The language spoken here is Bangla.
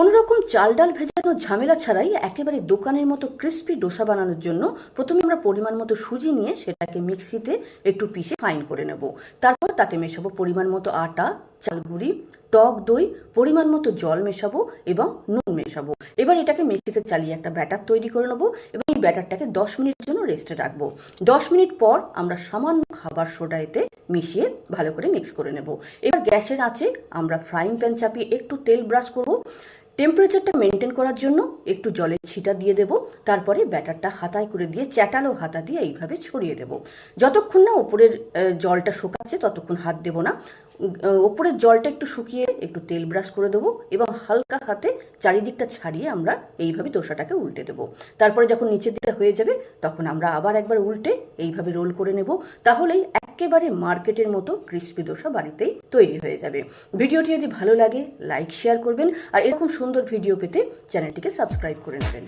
কোনো রকম চাল ডাল ভেজানোর ঝামেলা ছাড়াই একেবারে দোকানের মতো ক্রিস্পি ডোসা বানানোর জন্য প্রথমে আমরা পরিমাণ মতো সুজি নিয়ে সেটাকে মিক্সিতে একটু পিষে ফাইন করে নেব। তারপর তাতে মেশাবো পরিমাণ মতো আটা চালগুড়ি টক দই, পরিমাণ মতো জল মেশাবো এবং নুন মেশাবো। এবার এটাকে মিক্সিতে চালিয়ে একটা ব্যাটার তৈরি করে নেব এবং এই ব্যাটারটাকে দশ মিনিটের জন্য রেস্টে রাখব। দশ মিনিট পর আমরা সামান্য খাবার সোডা এতে মিশিয়ে ভালো করে মিক্স করে নেব। এবার গ্যাসের আঁচে আমরা ফ্রাইং প্যান চাপিয়ে একটু তেল ব্রাশ করব। টেম্পারেচারটা মেনটেন করার জন্য একটু জলের ছিটা দিয়ে দেব, তারপরে ব্যাটারটা হাতায় করে দিয়ে চ্যাটালো হাতা দিয়ে এইভাবে ছড়িয়ে দেব। যতক্ষণ না ওপরের জলটা শুকাচ্ছে ততক্ষণ হাত দেব না। ওপরের জলটা একটু শুকিয়ে একটু তেল ব্রাশ করে দেবো এবং হালকা হাতে চারিদিকটা ছাড়িয়ে আমরা এইভাবে দোসাটাকে উল্টে দেবো। তারপরে যখন নিচের দিকটা হয়ে যাবে, তখন আমরা আবার একবার উল্টে এইভাবে রোল করে নেব। তাহলেই একেবারে মার্কেটের মতো ক্রিস্পি দোসা বাড়িতেই তৈরি হয়ে যাবে। ভিডিওটি যদি ভালো লাগে লাইক শেয়ার করবেন। আর এরকম সুন্দর ভিডিও পেতে চ্যানেলটিকে সাবস্ক্রাইব করে নেবেন।